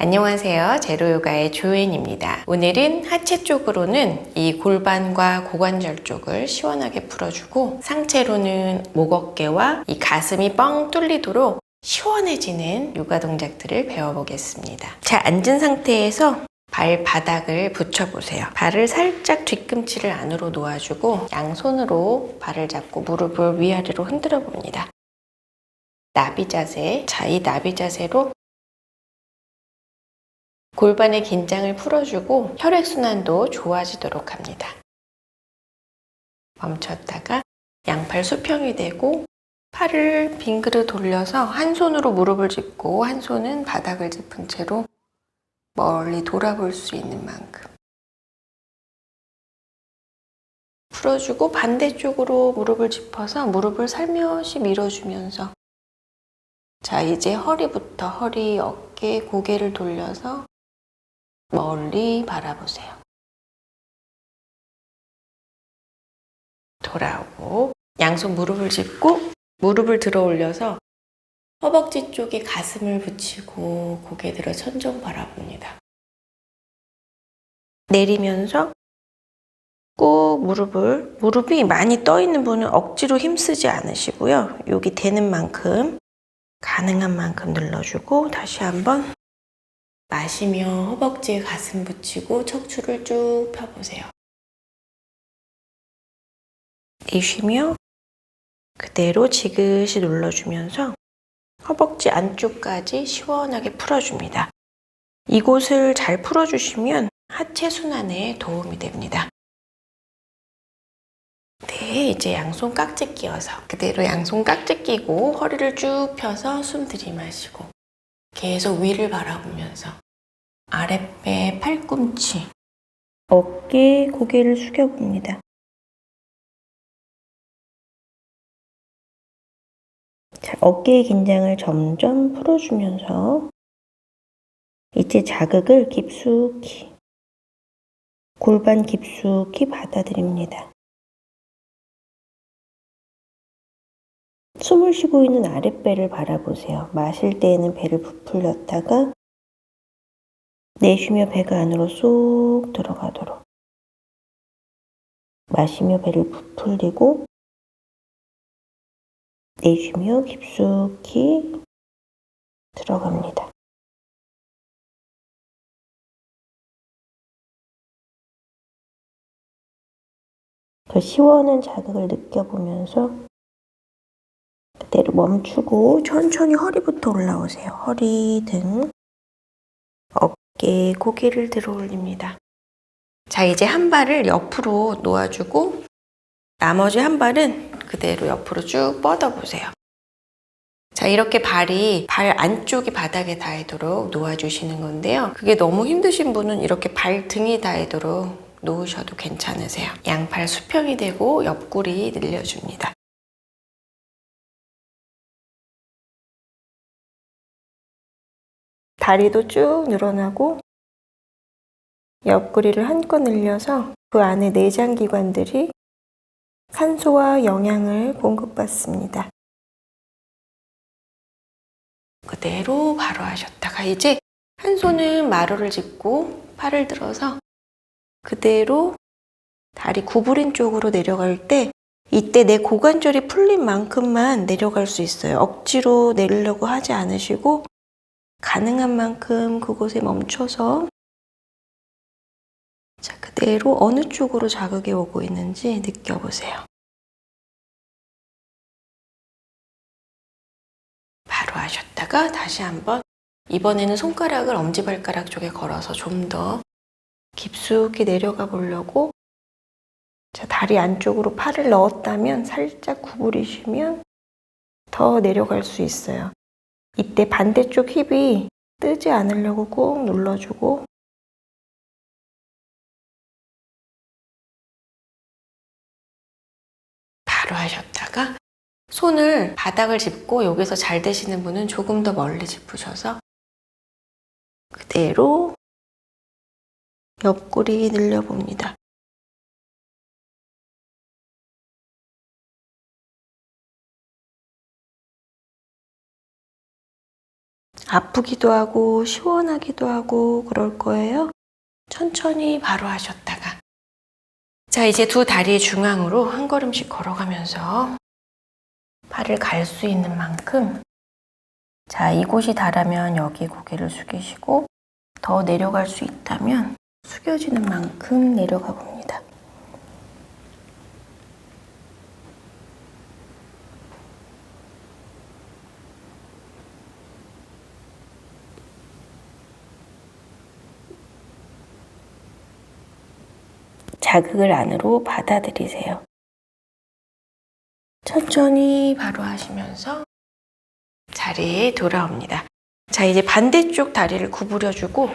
안녕하세요. 제로요가의 조앤입니다. 오늘은 하체 쪽으로는 이 골반과 고관절 쪽을 시원하게 풀어주고 상체로는 목 어깨와 이 가슴이 뻥 뚫리도록 시원해지는 요가 동작들을 배워보겠습니다. 자, 앉은 상태에서 발바닥을 붙여보세요. 발을 살짝 뒤꿈치를 안으로 놓아주고 양손으로 발을 잡고 무릎을 위아래로 흔들어 봅니다. 나비 자세. 자, 이 나비 자세로 골반의 긴장을 풀어주고 혈액순환도 좋아지도록 합니다. 멈췄다가 양팔 수평이 되고 팔을 빙그르 돌려서 한 손으로 무릎을 짚고 한 손은 바닥을 짚은 채로 멀리 돌아볼 수 있는 만큼 풀어주고 반대쪽으로 무릎을 짚어서 무릎을 살며시 밀어주면서 자 이제 허리부터 허리, 어깨, 고개를 돌려서 멀리 바라보세요. 돌아오고 양손 무릎을 짚고 무릎을 들어 올려서 허벅지 쪽에 가슴을 붙이고 고개 들어 천정 바라봅니다. 내리면서 꼭 무릎을 무릎이 많이 떠 있는 분은 억지로 힘쓰지 않으시고요. 여기 되는 만큼 가능한 만큼 눌러주고 다시 한번 마시며 허벅지에 가슴 붙이고 척추를 쭉 펴보세요. 내쉬며 그대로 지그시 눌러주면서 허벅지 안쪽까지 시원하게 풀어줍니다. 이곳을 잘 풀어주시면 하체 순환에 도움이 됩니다. 네, 이제 양손 깍지 끼워서 그대로 양손 깍지 끼고 허리를 쭉 펴서 숨 들이마시고 계속 위를 바라보면서 아랫배, 팔꿈치, 어깨, 고개를 숙여봅니다. 자, 어깨의 긴장을 점점 풀어주면서 이제 자극을 깊숙이 골반 깊숙이 받아들입니다. 숨을 쉬고 있는 아랫배를 바라보세요. 마실 때에는 배를 부풀렸다가 내쉬며 배가 안으로 쏙 들어가도록 마시며 배를 부풀리고 내쉬며 깊숙이 들어갑니다. 그 시원한 자극을 느껴보면서 그대로 멈추고 천천히 허리부터 올라오세요. 허리, 등, 어깨, 고개를 들어 올립니다. 자, 이제 한 발을 옆으로 놓아주고 나머지 한 발은 그대로 옆으로 쭉 뻗어보세요. 자, 이렇게 발이 발 안쪽이 바닥에 닿도록 놓아주시는 건데요. 그게 너무 힘드신 분은 이렇게 발 등이 닿도록 놓으셔도 괜찮으세요. 양팔 수평이 되고 옆구리 늘려줍니다. 다리도 쭉 늘어나고 옆구리를 한껏 늘려서 그 안에 내장 기관들이 산소와 영양을 공급받습니다. 그대로 바로 하셨다가 이제 한 손은 마루를 짚고 팔을 들어서 그대로 다리 구부린 쪽으로 내려갈 때 이때 내 고관절이 풀린 만큼만 내려갈 수 있어요. 억지로 내리려고 하지 않으시고 가능한 만큼 그곳에 멈춰서 자, 그대로 어느 쪽으로 자극이 오고 있는지 느껴보세요. 바로 하셨다가 다시 한번 이번에는 손가락을 엄지발가락 쪽에 걸어서 좀 더 깊숙이 내려가 보려고 자, 다리 안쪽으로 팔을 넣었다면 살짝 구부리시면 더 내려갈 수 있어요. 이때 반대쪽 힙이 뜨지 않으려고 꾹 눌러주고 바로 하셨다가 손을 바닥을 짚고 여기서 잘 되시는 분은 조금 더 멀리 짚으셔서 그대로 옆구리 늘려봅니다. 아프기도 하고 시원하기도 하고 그럴 거예요. 천천히 바로 하셨다가 자 이제 두 다리 중앙으로 한 걸음씩 걸어가면서 팔을 갈 수 있는 만큼 자 이곳이 닿으면 여기 고개를 숙이시고 더 내려갈 수 있다면 숙여지는 만큼 내려가 봅니다. 자극을 안으로 받아들이세요. 천천히 바로 하시면서 자리에 돌아옵니다. 자, 이제 반대쪽 다리를 구부려주고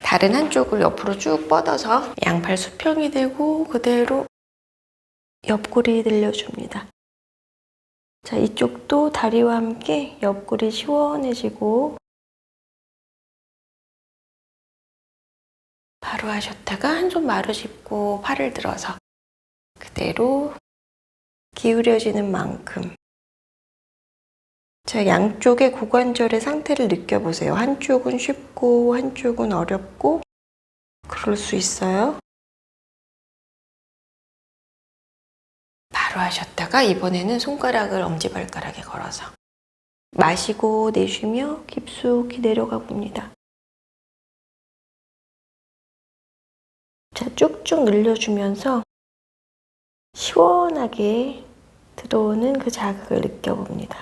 다른 한쪽을 옆으로 쭉 뻗어서 양팔 수평이 되고 그대로 옆구리 들려줍니다. 자, 이쪽도 다리와 함께 옆구리 시원해지고 바로 하셨다가 한 손 마루 짚고 팔을 들어서 그대로 기울여지는 만큼 자, 양쪽의 고관절의 상태를 느껴보세요. 한쪽은 쉽고 한쪽은 어렵고 그럴 수 있어요. 바로 하셨다가 이번에는 손가락을 엄지발가락에 걸어서 마시고 내쉬며 깊숙이 내려가 봅니다. 자, 쭉쭉 늘려주면서 시원하게 들어오는 그 자극을 느껴봅니다.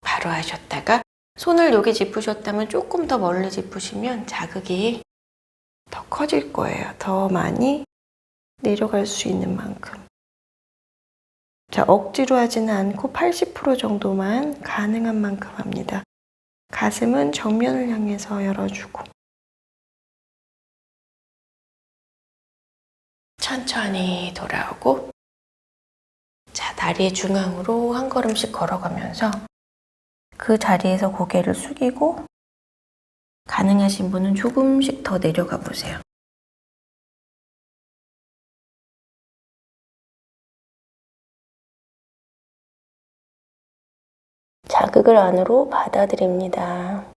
바로 하셨다가 손을 여기 짚으셨다면 조금 더 멀리 짚으시면 자극이 더 커질 거예요. 더 많이 내려갈 수 있는 만큼. 자, 억지로 하지는 않고 80% 정도만 가능한 만큼 합니다. 가슴은 정면을 향해서 열어주고. 천천히 돌아오고. 자, 다리 중앙으로 한 걸음씩 걸어가면서 그 자리에서 고개를 숙이고 가능하신 분은 조금씩 더 내려가 보세요. 자극을 안으로 받아들입니다.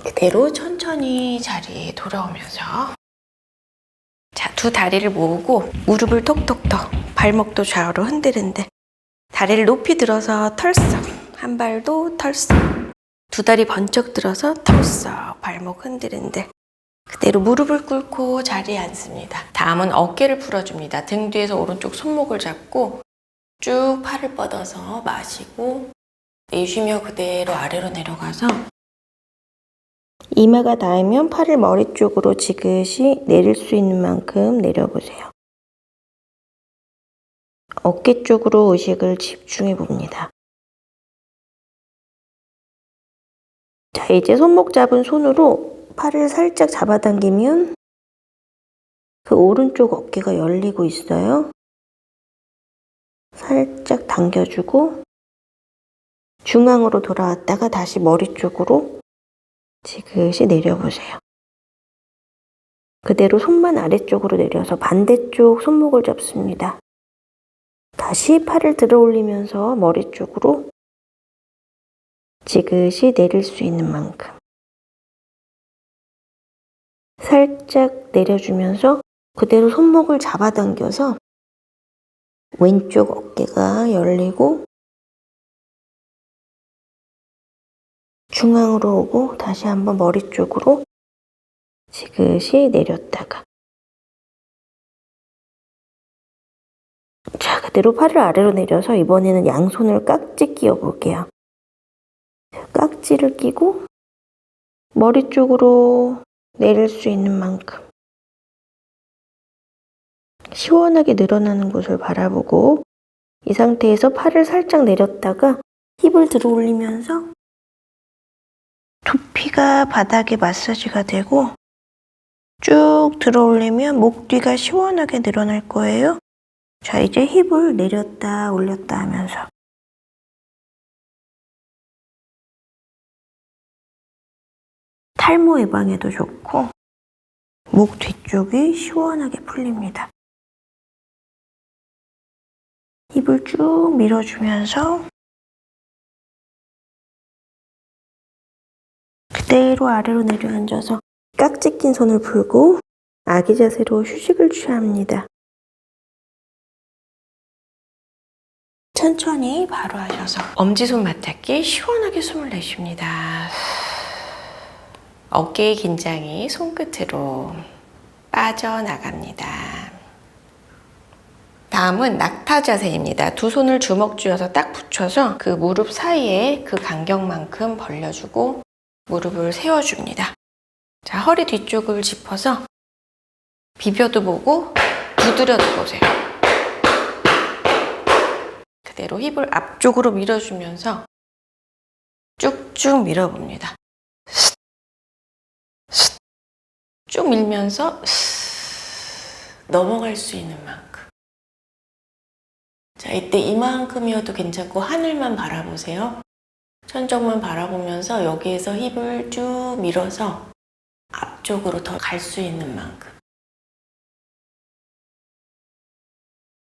그대로 천천히 자리에 돌아오면서 자, 두 다리를 모으고 무릎을 톡톡톡 발목도 좌우로 흔들흔들 다리를 높이 들어서 털썩 한 발도 털썩 두 다리 번쩍 들어서 털썩 발목 흔들흔들 그대로 무릎을 꿇고 자리에 앉습니다. 다음은 어깨를 풀어줍니다. 등 뒤에서 오른쪽 손목을 잡고 쭉 팔을 뻗어서 마시고 내쉬며 그대로 아래로 내려가서 이마가 닿으면 팔을 머리 쪽으로 지그시 내릴 수 있는 만큼 내려보세요. 어깨 쪽으로 의식을 집중해 봅니다. 자, 이제 손목 잡은 손으로 팔을 살짝 잡아당기면 그 오른쪽 어깨가 열리고 있어요. 살짝 당겨주고 중앙으로 돌아왔다가 다시 머리 쪽으로 지그시 내려보세요. 그대로 손만 아래쪽으로 내려서 반대쪽 손목을 잡습니다. 다시 팔을 들어 올리면서 머리 쪽으로 지그시 내릴 수 있는 만큼 살짝 내려주면서 그대로 손목을 잡아당겨서 왼쪽 어깨가 열리고 중앙으로 오고 다시 한번 머리 쪽으로 지그시 내렸다가 자 그대로 팔을 아래로 내려서 이번에는 양손을 깍지 끼워 볼게요. 깍지를 끼고 머리 쪽으로 내릴 수 있는 만큼 시원하게 늘어나는 곳을 바라보고 이 상태에서 팔을 살짝 내렸다가 힙을 들어 올리면서 두피가 바닥에 마사지가 되고 쭉 들어 올리면 목 뒤가 시원하게 늘어날 거예요. 자, 이제 힙을 내렸다 올렸다 하면서 탈모 예방에도 좋고 목 뒤쪽이 시원하게 풀립니다. 힙을 쭉 밀어주면서 그대로 아래로 내려앉아서 깍지 낀 손을 풀고 아기 자세로 휴식을 취합니다. 천천히 바로 하셔서 엄지손 맞잡기 시원하게 숨을 내쉽니다. 어깨의 긴장이 손끝으로 빠져나갑니다. 다음은 낙타 자세입니다. 두 손을 주먹 쥐어서 딱 붙여서 그 무릎 사이에 그 간격만큼 벌려주고 무릎을 세워줍니다. 자, 허리 뒤쪽을 짚어서 비벼도 보고 두드려도 보세요. 그대로 힙을 앞쪽으로 밀어주면서 쭉쭉 밀어봅니다. 쭉 밀면서 슥. 넘어갈 수 있는 만큼. 자, 이때 이만큼이어도 괜찮고 하늘만 바라보세요. 천정만 바라보면서 여기에서 힙을 쭉 밀어서 앞쪽으로 더 갈 수 있는 만큼.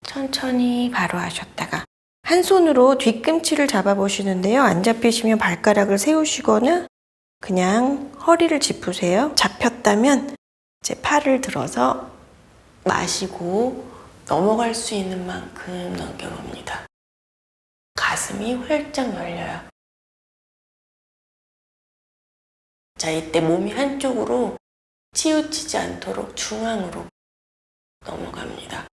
천천히 바로 하셨다가 한 손으로 뒤꿈치를 잡아보시는데요. 안 잡히시면 발가락을 세우시거나 그냥 허리를 짚으세요. 잡혔다면 이제 팔을 들어서 마시고 넘어갈 수 있는 만큼 넘겨봅니다. 가슴이 활짝 열려요. 자, 이때 몸이 한쪽으로 치우치지 않도록 중앙으로 넘어갑니다.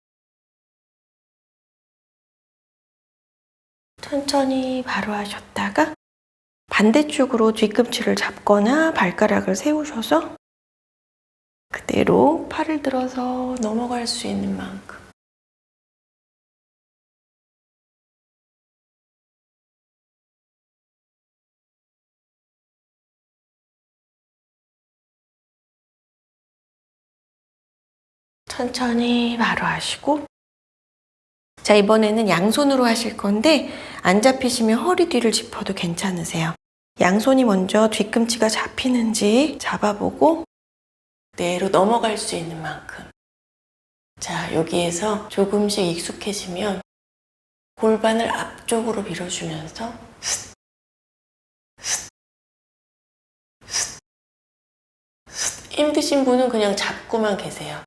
천천히 바로 하셨다가 반대쪽으로 뒤꿈치를 잡거나 발가락을 세우셔서 그대로 팔을 들어서 넘어갈 수 있는 만큼 천천히 바로 하시고 자 이번에는 양손으로 하실 건데 안 잡히시면 허리 뒤를 짚어도 괜찮으세요. 양손이 먼저 뒤꿈치가 잡히는지 잡아보고 그대로 넘어갈 수 있는 만큼 자 여기에서 조금씩 익숙해지면 골반을 앞쪽으로 밀어주면서. 힘드신 분은 그냥 잡고만 계세요.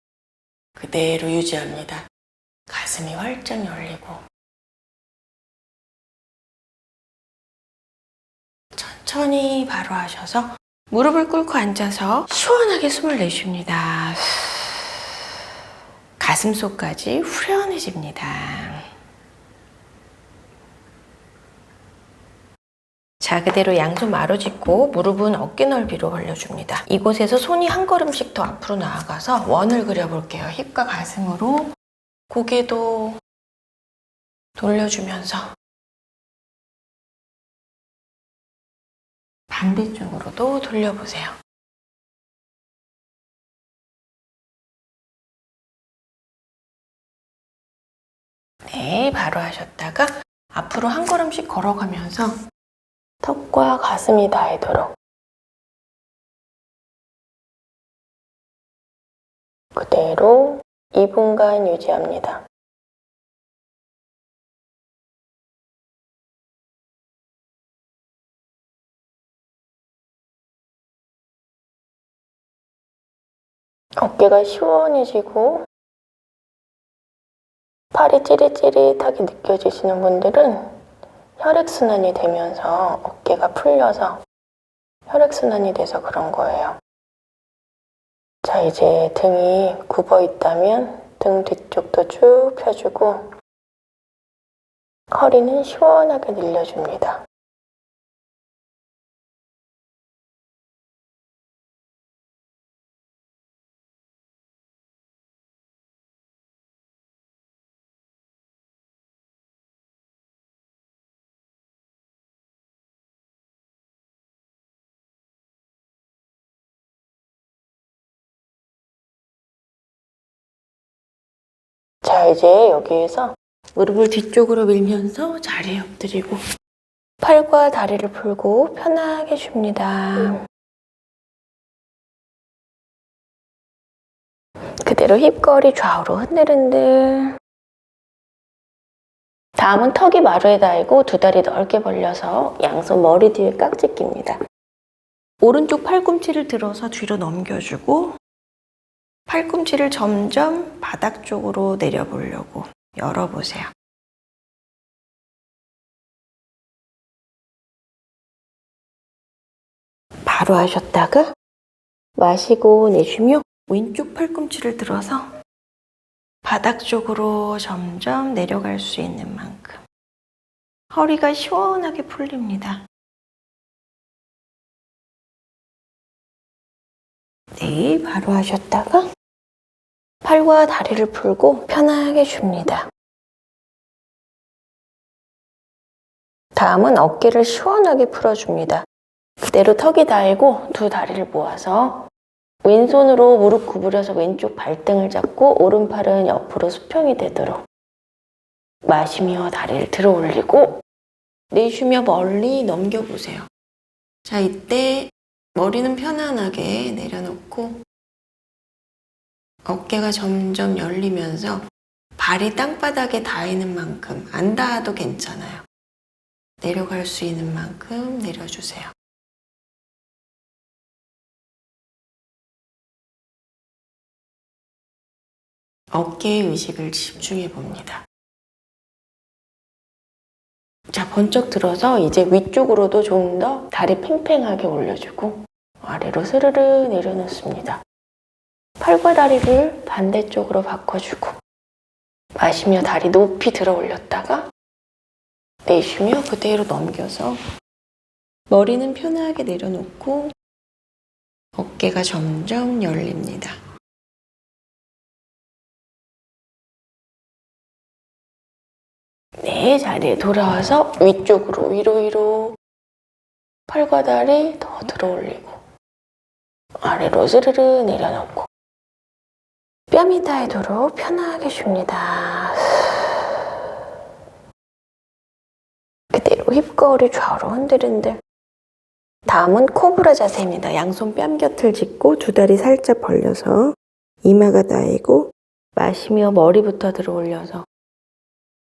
그대로 유지합니다. 가슴이 활짝 열리고 천천히 바로 하셔서 무릎을 꿇고 앉아서 시원하게 숨을 내쉽니다. 가슴 속까지 후련해집니다. 자, 그대로 양손 마루 짚고 무릎은 어깨 넓이로 벌려줍니다. 이곳에서 손이 한 걸음씩 더 앞으로 나아가서 원을 그려볼게요. 힙과 가슴으로 고개도 돌려주면서 반대쪽으로도 돌려보세요. 네, 바로 하셨다가 앞으로 한 걸음씩 걸어가면서 턱과 가슴이 닿도록 그대로 2분간 유지합니다. 어깨가 시원해지고 팔이 찌릿찌릿하게 느껴지시는 분들은 혈액순환이 되면서 어깨가 풀려서 혈액순환이 돼서 그런 거예요. 자, 이제 등이 굽어 있다면 등 뒤쪽도 쭉 펴주고 허리는 시원하게 늘려줍니다. 자, 이제 여기에서 무릎을 뒤쪽으로 밀면서 자리에 엎드리고 팔과 다리를 풀고 편하게 쉽니다. 그대로 힙거리 좌우로 흔들흔들 다음은 턱이 마루에 닿이고 두 다리 넓게 벌려서 양손 머리 뒤에 깍지 낍니다. 오른쪽 팔꿈치를 들어서 뒤로 넘겨주고 팔꿈치를 점점 바닥 쪽으로 내려보려고 열어보세요. 바로 하셨다가 마시고 내쉬며 왼쪽 팔꿈치를 들어서 바닥 쪽으로 점점 내려갈 수 있는 만큼 허리가 시원하게 풀립니다. 네, 바로 하셨다가 팔과 다리를 풀고 편하게 줍니다. 다음은 어깨를 시원하게 풀어줍니다. 그대로 턱이 닿고 두 다리를 모아서 왼손으로 무릎 구부려서 왼쪽 발등을 잡고 오른팔은 옆으로 수평이 되도록 마시며 다리를 들어 올리고 내쉬며 멀리 넘겨보세요. 자, 이때 머리는 편안하게 내려놓고 어깨가 점점 열리면서 발이 땅바닥에 닿이는 만큼 안 닿아도 괜찮아요. 내려갈 수 있는 만큼 내려주세요. 어깨에 의식을 집중해 봅니다. 자, 번쩍 들어서 이제 위쪽으로도 좀 더 다리 팽팽하게 올려주고 아래로 스르르 내려놓습니다. 팔과 다리를 반대쪽으로 바꿔주고 마시며 다리 높이 들어 올렸다가 내쉬며 그대로 넘겨서 머리는 편하게 내려놓고 어깨가 점점 열립니다. 네, 자리에 돌아와서 위쪽으로 위로 위로 팔과 다리 더 들어 올리고 아래로 스르르 내려놓고 뺨이 닿도록 편하게 줍니다. 그대로 힙거울이 좌우로 흔들흔들. 다음은 코브라 자세입니다. 양손 뺨 곁을 짚고 두 다리 살짝 벌려서 이마가 닿이고 마시며 머리부터 들어 올려서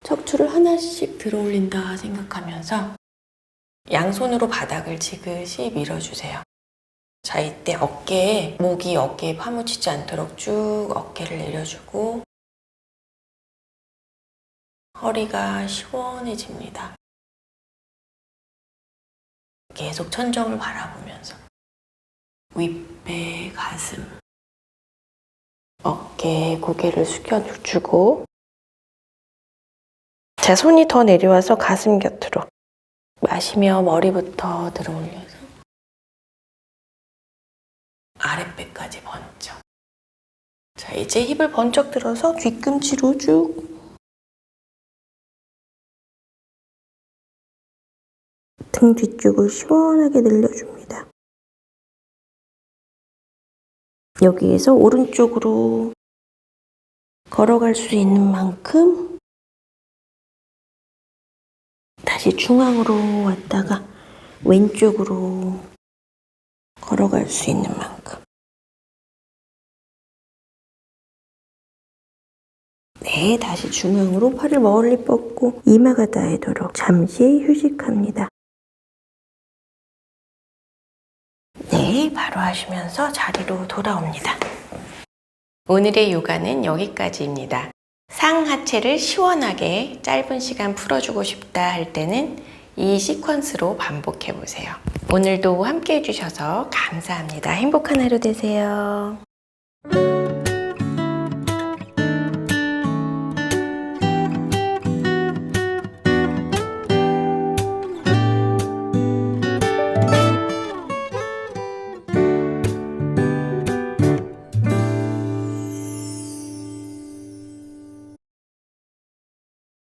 척추를 하나씩 들어 올린다 생각하면서 양손으로 바닥을 지그시 밀어주세요. 자, 이때 어깨에, 목이 어깨에 파묻히지 않도록 쭉 어깨를 내려주고 허리가 시원해집니다. 계속 천정을 바라보면서 윗배, 가슴, 어깨에 고개를 숙여주고 자, 손이 더 내려와서 가슴 곁으로 마시며 머리부터 들어 올려서 아랫배까지 번쩍. 자, 이제 힙을 번쩍 들어서 뒤꿈치로 쭉 등 뒤쪽을 시원하게 늘려줍니다. 여기에서 오른쪽으로 걸어갈 수 있는 만큼 다시 중앙으로 왔다가 왼쪽으로 걸어갈 수 있는 만큼. 네, 다시 중앙으로 팔을 멀리 뻗고 이마가 닿도록 잠시 휴식합니다. 네, 바로 하시면서 자리로 돌아옵니다. 오늘의 요가는 여기까지입니다. 상하체를 시원하게 짧은 시간 풀어주고 싶다 할 때는 이 시퀀스로 반복해 보세요. 오늘도 함께 해주셔서 감사합니다. 행복한 하루 되세요.